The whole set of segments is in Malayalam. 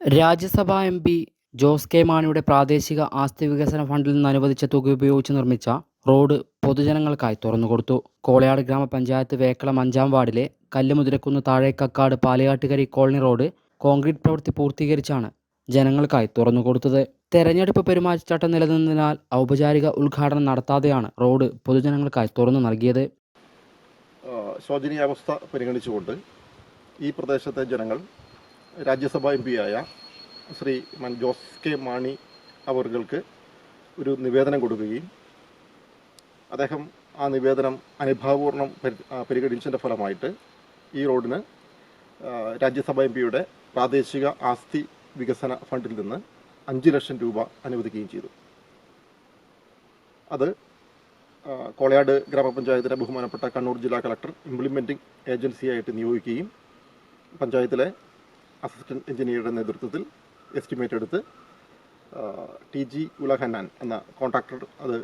രാജ്യസഭാ എം പി ജോസ് കെ മാണിയുടെ പ്രാദേശിക ആസ്തി വികസന ഫണ്ടിൽ നിന്ന് അനുവദിച്ച തുക ഉപയോഗിച്ച് നിർമ്മിച്ച റോഡ് പൊതുജനങ്ങൾക്കായി തുറന്നുകൊടുത്തു. കോളയാട് ഗ്രാമപഞ്ചായത്ത് വേക്കളം അഞ്ചാം വാർഡിലെ Kallumuthirakkunnu Thazhekkakkad Palayattukari colony road concrete പ്രവൃത്തി പൂർത്തീകരിച്ചാണ് ജനങ്ങൾക്കായി തുറന്നുകൊടുത്തത്. തെരഞ്ഞെടുപ്പ് പെരുമാറ്റച്ചട്ടം നിലനിന്നതിനാൽ ഔപചാരിക ഉദ്ഘാടനം നടത്താതെയാണ് റോഡ് പൊതുജനങ്ങൾക്കായി തുറന്നു നൽകിയത്. ശോചനീയാവസ്ഥ പരിഗണിച്ചുകൊണ്ട് ഈ പ്രദേശത്തെ ജനങ്ങൾ രാജ്യസഭാ എം പിയായ ശ്രീ മൻ ജോസ് കെ മാണി അവർക്ക് ഒരു നിവേദനം കൊടുക്കുകയും അദ്ദേഹം ആ നിവേദനം അനുഭാവപൂർണം പരി- പരിഗണിച്ചതിന്റെ ഫലമായിട്ട് ഈ റോഡിന് രാജ്യസഭ രാജ്യസഭാ എം പിയുടെ പ്രാദേശിക ആസ്തി വികസന ഫണ്ടിൽ നിന്ന് അഞ്ച് ലക്ഷം രൂപ അനുവദിക്കുകയും ചെയ്തു. അത് കോളയാട് ഗ്രാമപഞ്ചായത്തിലെ ബഹുമാനപ്പെട്ട കണ്ണൂർ ജില്ലാ കളക്ടർ ഇംപ്ലിമെന്റിംഗ് ഏജൻസിയായിട്ട് നിയോഗിക്കുകയും പഞ്ചായത്തിലെ അസിസ്റ്റന്റ് എഞ്ചിനീയറുടെ നേതൃത്വത്തിൽ എസ്റ്റിമേറ്റ് എടുത്ത് ടി ജി ഉലഹന്നാൻ എന്ന കോൺട്രാക്ടർ അത്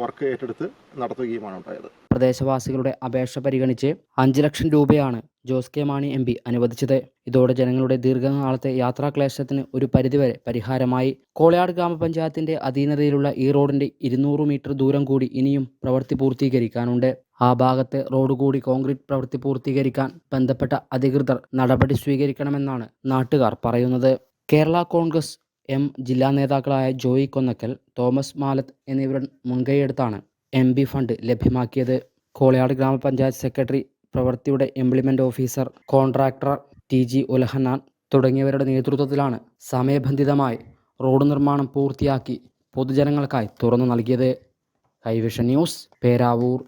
വർക്ക് ഏറ്റെടുത്ത് നടത്തുകയുമാണ് ഉണ്ടായത്. പ്രദേശവാസികളുടെ അപേക്ഷ പരിഗണിച്ച് അഞ്ച് ലക്ഷം രൂപയാണ് Jose K Mani M P അനുവദിച്ചത്. ഇതോടെ ജനങ്ങളുടെ ദീർഘകാലത്തെ യാത്രാക്ലേശത്തിന് ഒരു പരിധിവരെ പരിഹാരമായി. കോളയാട് ഗ്രാമപഞ്ചായത്തിന്റെ അധീനതയിലുള്ള ഈ റോഡിന്റെ ഇരുന്നൂറ് മീറ്റർ ദൂരം കൂടി ഇനിയും പ്രവൃത്തി പൂർത്തീകരിക്കാനുണ്ട്. ആ ഭാഗത്തെ റോഡ് കൂടി കോൺക്രീറ്റ് പ്രവൃത്തി പൂർത്തീകരിക്കാൻ ബന്ധപ്പെട്ട അധികൃതർ നടപടി സ്വീകരിക്കണമെന്നാണ് നാട്ടുകാർ പറയുന്നത്. കേരള കോൺഗ്രസ് എം ജില്ലാ നേതാക്കളായ ജോയി കൊന്നക്കൽ തോമസ് മാലത്ത് എന്നിവരുടെ മുൻകൈയെടുത്താണ് എം ബി ഫണ്ട് ലഭ്യമാക്കിയത്. കോളയാട് ഗ്രാമപഞ്ചായത്ത് സെക്രട്ടറി പ്രവൃത്തിയുടെ implement officer contractor T G Ulahannan തുടങ്ങിയവരുടെ നേതൃത്വത്തിലാണ് സമയബന്ധിതമായി റോഡ് നിർമ്മാണം പൂർത്തിയാക്കി പൊതുജനങ്ങൾക്കായി തുറന്നു നൽകിയത്. കൈവിഷൻ ന്യൂസ് പേരാവൂർ.